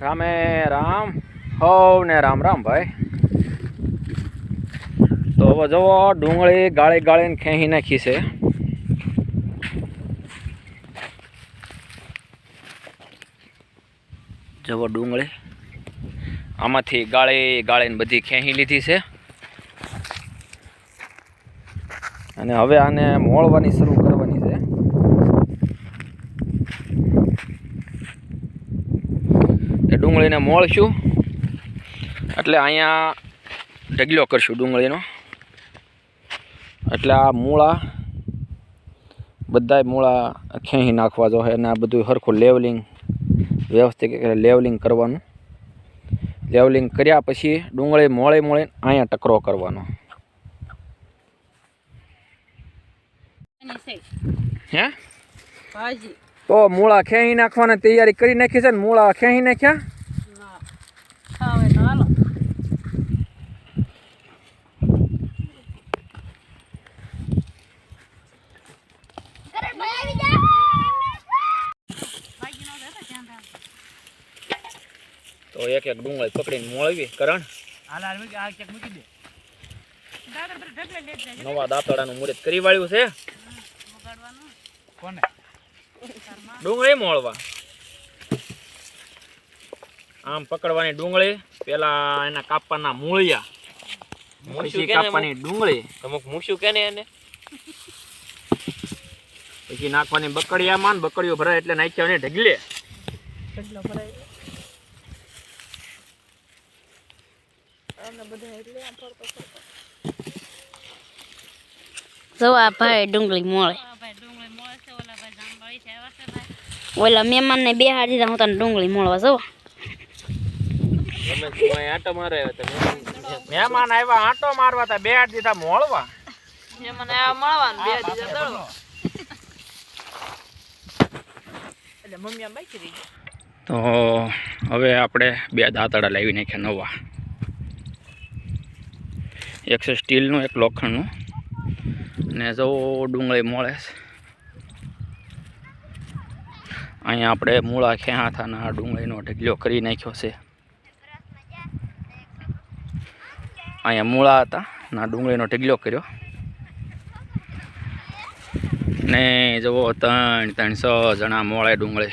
રામે રામ હવ ને રામ રામ ભાઈ. તો હવે જુઓ, ડુંગળી ગાળી ગાળીને ખેંચી નાખી છે. જવો ડુંગળી, આમાંથી ગાળી ગાળીને બધી ખેંચી લીધી છે. અને હવે આને મોળવાની શરૂ કરવાની છે એ ડુંગળીને મોળશું એટલે અહીંયા ઢગલો કરશું ડુંગળીનો. એટલે આ મૂળા બધાય મૂળા ખેંચી નાખવા જોઈએ અને આ બધું સરખું લેવલિંગ વ્યવસ્થિત લેવલિંગ કરવાનું. લેવલિંગ કર્યા પછી ડુંગળી મોળી મોળીને અહીંયા ટકરો કરવાનો. હે? તો મૂળા ખેંચી નાખવાની તૈયારી કરી નાખી છે ને મૂળા ખેંચી નાખ્યા? તો એક એક ડુંગળી પકડીને મોળવી કરણ. નવા દાંતડાનું મુહૂર્ત કરી વાળ્યું છે. ડુંગળી મોળવા. આમ પકડવાની ડુંગળી પેલા એના કાપવાના મૂળિયા. પછી કાપવાની ડુંગળી. અમુક મૂછું કે ને એને? પછી નાખવાની બકડિયામાં ને બકડીઓ ભરાય એટલે નાખ્યા ઢગલે. ઢગલો ભરાય. આને બધા એટલે આમ ફરતો ફરતો જો ભાઈ ડુંગળી મોળે. ભાઈ ડુંગળી મળે છે ઓલા ભાઈ જાંબાળી છે આવ્યા છે ભાઈ. ઓલા મહેમાનને બે હાર હું તને ડુંગળી મોળવા જો. તમે તું અહીં આંટો મારે તમે મહેમાન આવ્યા આંટો મારવા તા બે હાડ દીધા મોળવા. એ મને આ મળવાનું બે દીધા એટલે મમ્મી આમ બાકી રહી તો હવે આપણે બે દાંતડા લાવી નાખ્યા નવા. એક છે સ્ટીલનું, એક લોખંડનું. ને જો ડુંગળી મળે છે. અહીંયા આપણે મૂળા ખેહા હતા આ ડુંગળીનો ઢગલો કરી નાખ્યો છે. અહીંયા મૂળા હતા ના ડુંગળીનો ઢગલો કર્યો. ને જુઓ ત્રણ ત્રણસો જણા મોળે ડુંગળી.